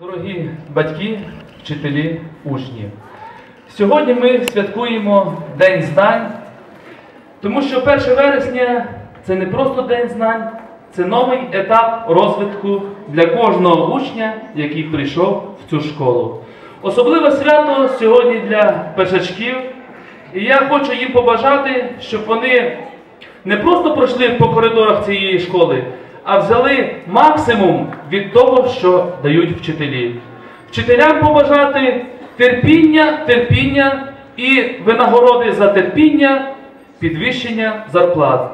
Дорогі батьки, вчителі, учні, сьогодні ми святкуємо День знань, тому що 1 вересня це не просто День знань, це новий етап розвитку для кожного учня, який прийшов в цю школу. Особливе свято сьогодні для першачків, і я хочу їм побажати, щоб вони не просто пройшли по коридорах цієї школи, а взяли максимум від того, що дають вчителі. Вчителям побажати терпіння, терпіння і винагороди за терпіння, підвищення зарплат.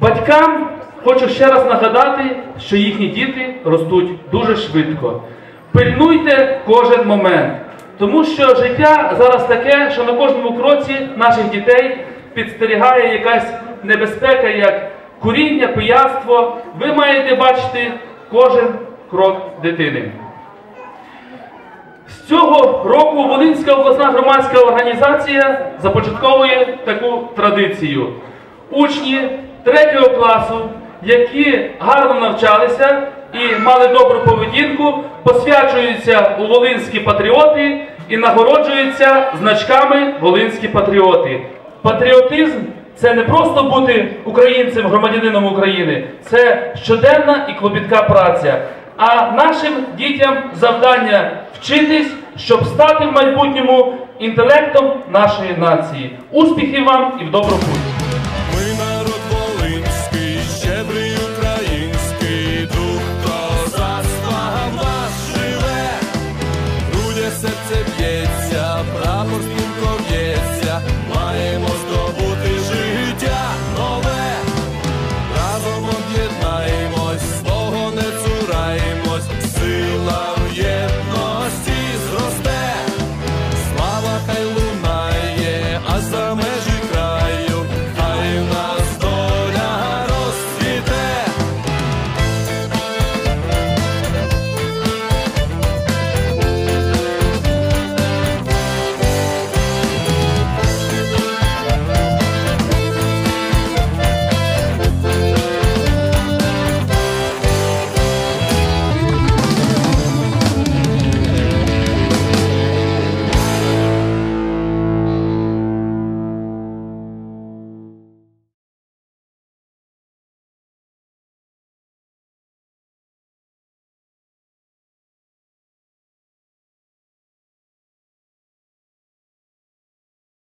Батькам хочу ще раз нагадати, що їхні діти ростуть дуже швидко. Пильнуйте кожен момент, тому що життя зараз таке, що на кожному кроці наших дітей підстерігає якась небезпека, як куріння, пияцтво. Ви маєте бачити кожен крок дитини. З цього року Волинська обласна громадська організація започатковує таку традицію. Учні 3 класу, які гарно навчалися і мали добру поведінку, посвячуються у Волинські патріоти і нагороджуються значками Волинські патріоти. Патріотизм це не просто бути українцем, громадянином України, це щоденна і клопітка праця. А нашим дітям завдання вчитись, щоб стати в майбутньому інтелектом нашої нації. Успіхів вам і в добру путь!